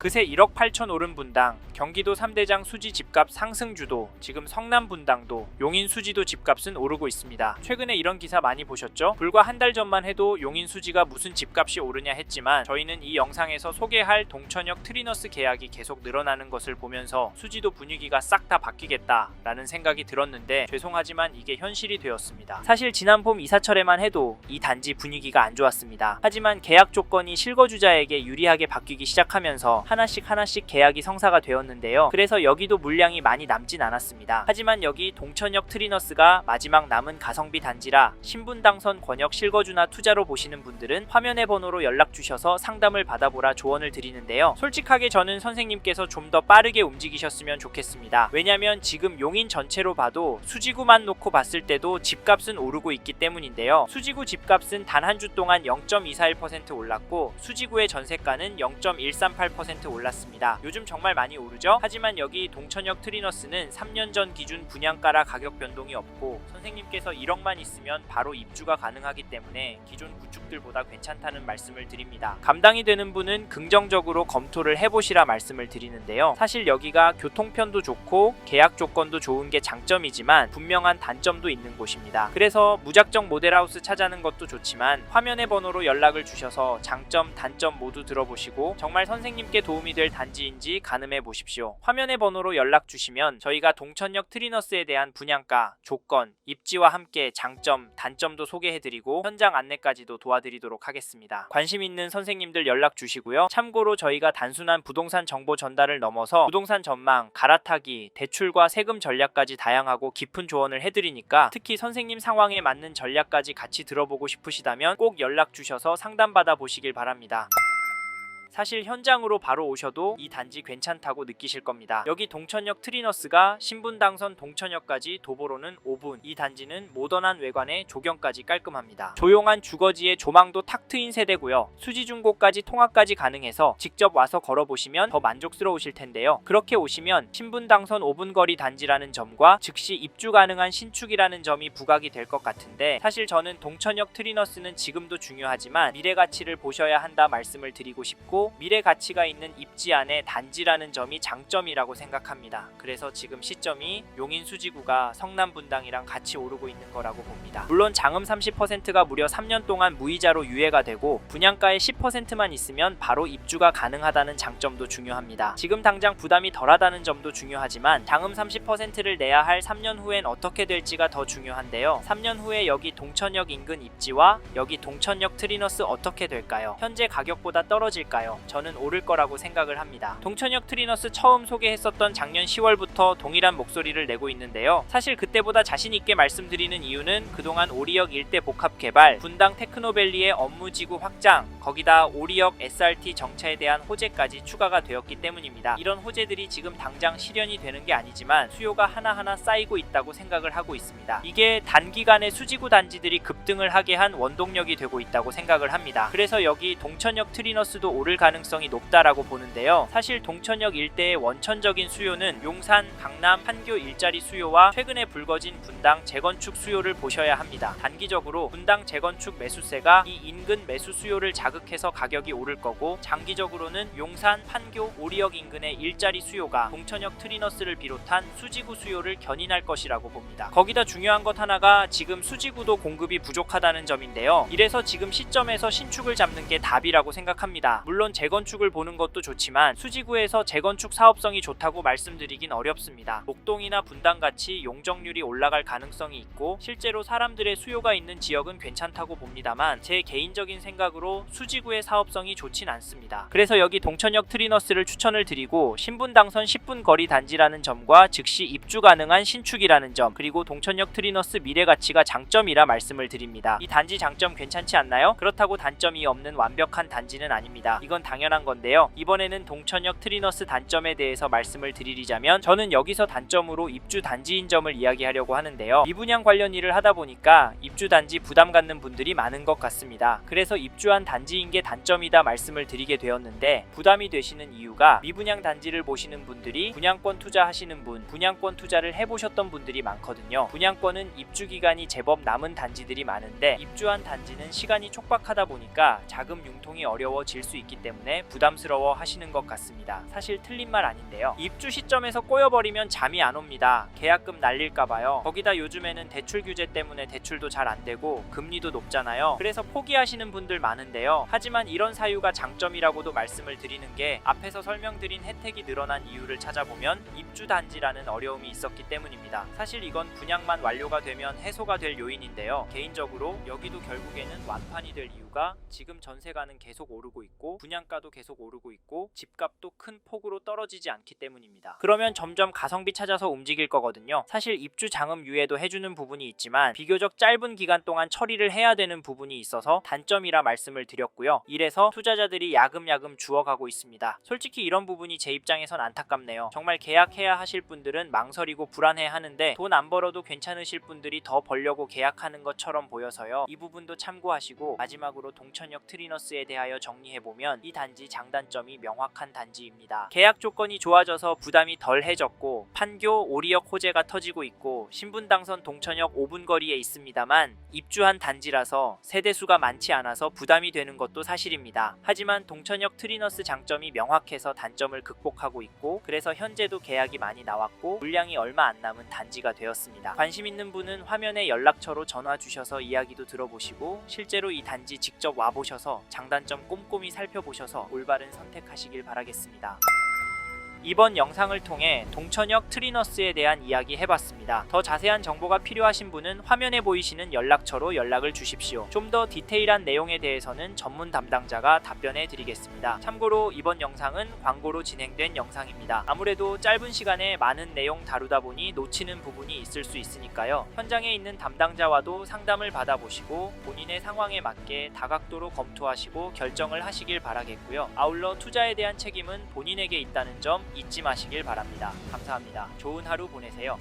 그새 1억 8천 오른 분당, 경기도 3대장 수지 집값 상승 주도, 지금 성남 분당도, 용인 수지도 집값은 오르고 있습니다. 최근에 이런 기사 많이 보셨죠? 불과 한 달 전만 해도 용인 수지가 무슨 집값이 오르냐 했지만 저희는 이 영상에서 소개할 동천역 트리너스 계약이 계속 늘어나는 것을 보면서 수지도 분위기가 싹 다 바뀌겠다라는 생각이 들었는데 죄송하지만 이게 현실이 되었습니다. 사실 지난 봄 이사철에만 해도 이 단지 분위기가 안 좋았습니다. 하지만 계약 조건이 실거주자에게 유리하게 바뀌기 시작하면서 하나씩 하나씩 계약이 성사가 되었는데요. 그래서 여기도 물량이 많이 남진 않았습니다. 하지만 여기 동천역 트리너스가 마지막 남은 가성비 단지라 신분 당선 권역 실거주나 투자로 보시는 분들은 화면의 번호로 연락 주셔서 상담을 받아보라 조언을 드리는데요. 솔직하게 저는 선생님께서 좀 더 빠르게 움직이셨으면 좋겠습니다. 왜냐면 지금 용인 전체로 봐도 수지구만 놓고 봤을 때도 집값은 오르고 있기 때문인데요. 수지구 집값은 단 한 주 동안 0.241% 올랐고 수지구의 전세가는 0.138% 올랐습니다. 요즘 정말 많이 오르죠? 하지만 여기 동천역 트리너스는 3년 전 기준 분양가라 가격 변동이 없고 선생님께서 1억만 있으면 바로 입주가 가능하기 때문에 기존 구축들보다 괜찮다는 말씀을 드립니다. 감당이 되는 분은 긍정적으로 검토를 해보시라 말씀을 드리는데요. 사실 여기가 교통편도 좋고 계약 조건도 좋은 게 장점이지만 분명한 단점도 있는 곳입니다. 그래서 무작정 모델하우스 찾아는 것도 좋지만 화면의 번호로 연락을 주셔서 장점, 단점 모두 들어보시고 정말 선생님께 도움이 될 단지인지 가늠해 보십시오. 화면의 번호로 연락 주시면 저희가 동천역 트리너스에 대한 분양가, 조건, 입지와 함께 장점, 단점도 소개해드리고 현장 안내까지도 도와드리도록 하겠습니다. 관심 있는 선생님들 연락 주시고요. 참고로 저희가 단순한 부동산 정보 전달을 넘어서 부동산 전망, 갈아타기, 대출과 세금 전략까지 다양하고 깊은 조언을 해드리니까 특히 선생님 상황에 맞는 전략까지 같이 들어보고 싶으시다면 꼭 연락 주셔서 상담받아 보시길 바랍니다. 사실 현장으로 바로 오셔도 이 단지 괜찮다고 느끼실 겁니다. 여기 동천역 트리너스가 신분 당선 동천역까지 도보로는 5분. 이 단지는 모던한 외관에 조경까지 깔끔합니다. 조용한 주거지에 조망도 탁 트인 세대고요. 수지 중고까지 통학까지 가능해서 직접 와서 걸어보시면 더 만족스러우실 텐데요. 그렇게 오시면 신분 당선 5분 거리 단지라는 점과 즉시 입주 가능한 신축이라는 점이 부각이 될 것 같은데 사실 저는 동천역 트리너스는 지금도 중요하지만 미래 가치를 보셔야 한다 말씀을 드리고 싶고 미래 가치가 있는 입지 안에 단지라는 점이 장점이라고 생각합니다. 그래서 지금 시점이 용인 수지구가 성남 분당이랑 같이 오르고 있는 거라고 봅니다. 물론 장음 30%가 무려 3년 동안 무이자로 유예가 되고 분양가의 10%만 있으면 바로 입주가 가능하다는 장점도 중요합니다. 지금 당장 부담이 덜하다는 점도 중요하지만 장음 30%를 내야 할 3년 후엔 어떻게 될지가 더 중요한데요. 3년 후에 여기 동천역 인근 입지와 여기 동천역 트리너스 어떻게 될까요? 현재 가격보다 떨어질까 요? 저는 오를 거라고 생각을 합니다. 동천역 트리너스 처음 소개했었던 작년 10월부터 동일한 목소리를 내고 있는데요. 사실 그때보다 자신 있게 말씀드리는 이유는 그동안 오리역 일대 복합 개발, 분당 테크노밸리의 업무 지구 확장, 거기다 오리역 SRT 정차에 대한 호재까지 추가가 되었기 때문입니다. 이런 호재들이 지금 당장 실현이 되는 게 아니지만 수요가 하나하나 쌓이고 있다고 생각을 하고 있습니다. 이게 단기간에 수지구 단지들이 급등을 하게 한 원동력이 되고 있다고 생각을 합니다. 그래서 여기 동천역 트리너스도 오를 가능성이 높다라고 보는데요. 사실 동천역 일대의 원천적인 수요는 용산, 강남, 판교 일자리 수요와 최근에 불거진 분당 재건축 수요를 보셔야 합니다. 단기적으로 분당 재건축 매수세가 이 인근 매수 수요를 자극해서 가격이 오를 거고 장기적으로는 용산, 판교, 오리역 인근의 일자리 수요가 동천역 트리너스를 비롯한 수지구 수요를 견인할 것이라고 봅니다. 거기다 중요한 것 하나가 지금 수지구도 공급이 부족하다는 점인데요. 이래서 지금 시점에서 신축을 잡는 게 답이라고 생각합니다. 물론 재건축을 보는 것도 좋지만 수지구에서 재건축 사업성이 좋다고 말씀드리긴 어렵습니다. 목동이나 분당 같이 용적률이 올라갈 가능성이 있고 실제로 사람들의 수요가 있는 지역은 괜찮다고 봅니다만 제 개인적인 생각으로 수지구의 사업성이 좋진 않습니다. 그래서 여기 동천역 트리너스를 추천을 드리고 신분 당선 10분 거리 단지라는 점과 즉시 입주 가능한 신축이라는 점 그리고 동천역 트리너스 미래 가치가 장점이라 말씀을 드립니다. 이 단지 장점 괜찮지 않나요? 그렇다고 단점이 없는 완벽한 단지는 아닙니다. 이건 당연한 건데요. 이번에는 동천역 트리너스 단점에 대해서 말씀을 드리자면 저는 여기서 단점으로 입주 단지인 점을 이야기하려고 하는데요. 미분양 관련 일을 하다 보니까 입주 단지 부담 갖는 분들이 많은 것 같습니다. 그래서 입주한 단지인 게 단점이다 말씀을 드리게 되었는데 부담이 되시는 이유가 미분양 단지를 보시는 분들이 분양권 투자하시는 분, 분양권 투자를 해보셨던 분들이 많거든요. 분양권은 입주 기간이 제법 남은 단지들이 많은데 입주한 단지는 시간이 촉박하다 보니까 자금 융통이 어려워질 수 있기 때문에 때문에 부담스러워 하시는 것 같습니다. 사실 틀린 말 아닌데요. 입주 시점에서 꼬여버리면 잠이 안 옵니다. 계약금 날릴까봐요. 거기다 요즘에는 대출 규제 때문에 대출도 잘 안 되고 금리도 높잖아요. 그래서 포기하시는 분들 많은데요. 하지만 이런 사유가 장점이라고도 말씀을 드리는 게 앞에서 설명드린 혜택이 늘어난 이유를 찾아보면 입주 단지라는 어려움이 있었기 때문입니다. 사실 이건 분양만 완료가 되면 해소가 될 요인인데요. 개인적으로 여기도 결국에는 완판이 될 이유가 지금 전세가는 계속 오르고 있고 분양 가도 계속 오르고 있고 집값도 큰 폭으로 떨어지지 않기 때문입니다. 그러면 점점 가성비 찾아서 움직일 거거든요. 사실 입주 장음 유예도 해주는 부분이 있지만 비교적 짧은 기간 동안 처리를 해야 되는 부분이 있어서 단점이라 말씀을 드렸고요. 이래서 투자자들이 야금야금 주어가고 있습니다. 솔직히 이런 부분이 제 입장에선 안타깝네요. 정말 계약해야 하실 분들은 망설이고 불안해 하는데 돈 안 벌어도 괜찮으실 분들이 더 벌려고 계약하는 것처럼 보여서요. 이 부분도 참고하시고 마지막으로 동천역 트리너스에 대하여 정리해보면 이 단지 장단점이 명확한 단지입니다. 계약 조건이 좋아져서 부담이 덜해졌고 판교 오리역 호재가 터지고 있고 신분당선 동천역 5분 거리에 있습니다만 입주한 단지라서 세대수가 많지 않아서 부담이 되는 것도 사실입니다. 하지만 동천역 트리너스 장점이 명확해서 단점을 극복하고 있고 그래서 현재도 계약이 많이 나왔고 물량이 얼마 안 남은 단지가 되었습니다. 관심 있는 분은 화면에 연락처로 전화 주셔서 이야기도 들어보시고 실제로 이 단지 직접 와보셔서 장단점 꼼꼼히 살펴 보셔서 올바른 선택하시길 바라겠습니다. 이번 영상을 통해 동천역 트리너스에 대한 이야기 해봤습니다. 더 자세한 정보가 필요하신 분은 화면에 보이시는 연락처로 연락을 주십시오. 좀 더 디테일한 내용에 대해서는 전문 담당자가 답변해 드리겠습니다. 참고로 이번 영상은 광고로 진행된 영상입니다. 아무래도 짧은 시간에 많은 내용 다루다 보니 놓치는 부분이 있을 수 있으니까요. 현장에 있는 담당자와도 상담을 받아보시고 본인의 상황에 맞게 다각도로 검토하시고 결정을 하시길 바라겠고요. 아울러 투자에 대한 책임은 본인에게 있다는 점 잊지 마시길 바랍니다. 감사합니다. 좋은 하루 보내세요.